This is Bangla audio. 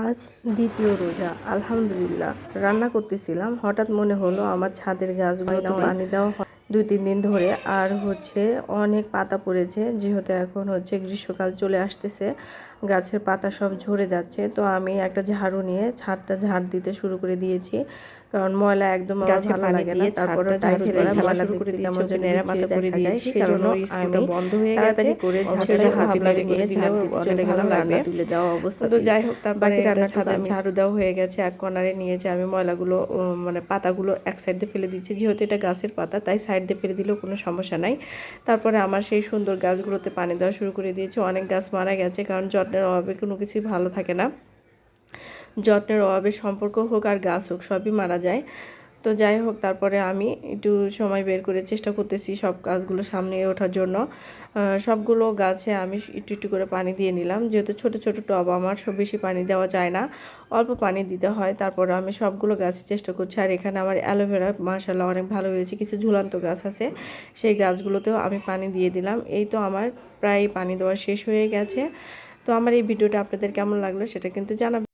আজ দ্বিতীয় রোজা আলহামদুলিল্লাহ। রান্না করতেছিলাম হঠাৎ মনে হলো আমার ছাদের গাছগুলো পানি দেওয়া হয়। দুই তিন দিন ধরে আর হচ্ছে অনেক পাতা পড়েছে যেহেতু এখন হচ্ছে গ্রীষ্মকাল চলে আসতেছে গাছের পাতা সব ঝরে যাচ্ছে। তো আমি একটা ঝাড়ু নিয়ে ছাদটা ঝাড় দিতে শুরু করে দিয়েছি। কারণ ময়লা একদম গাছে পানি লাগে দিয়ে তারপরে দিয়ে ময়লা শুরু করে ওকে ওকে নেড়া মাথা করে দিয়েছি, স্কুলটা আমি বন্ধ হয়ে গেছে। করে ঝাড়ু হাত লাগিয়ে একটু ঝাড় দিতে চলে গেলাম রান্না তুলে দেওয়া অবস্থা তো যাই হোক তারপরে বাকি এটা রান্না ছাদে ছাদে ঝাড়ু দেওয়া হয়ে গেছে এক কর্নারে নিয়েছে আমি ময়লাগুলো মানে পাতাগুলো এক সাইড দিয়ে ফেলে দিচ্ছি। যেহেতু এটা গাছের পাতা তাই সাইড দিয়ে ফেলে দিলেও কোনো সমস্যা নাই। তারপরে আমার সেই সুন্দর গাছগুলোতে পানি দেওয়া শুরু করে দিয়েছি। অনেক গাছ মারা গেছে কারণ যত্নের অভাবে কোনো কিছুই ভালো থাকে না। যত্নের অভাবে সম্পর্ক হোক আর গাছ হোক, সবই মারা যায়। তো যাই হোক, তারপরে আমি একটু সময় বের করে চেষ্টা করতেছি সব গাছগুলো সামনে ওঠার জন্য। সবগুলো গাছে আমি একটু একটু করে পানি দিয়ে নিলাম। যেহেতু ছোট ছোট টব, আমার সব বেশি পানি দেওয়া যায় না। অল্প পানি দিতে হয়, তারপরে আমি সবগুলো গাছে চেষ্টা করছি। আর এখানে আমার অ্যালোভেরা মাশাল্লাহ অনেক ভালো হয়েছে, কিছু ঝুলান্ত গাছ আছে। সেই গাছগুলোতেও আমি পানি দিয়ে দিলাম। এই তো আমার প্রায় পানি দেওয়া শেষ হয়ে গেছে। তো আমার এই ভিডিওটা আপনাদের কেমন লাগল সেটা কিন্তু জানাবেন।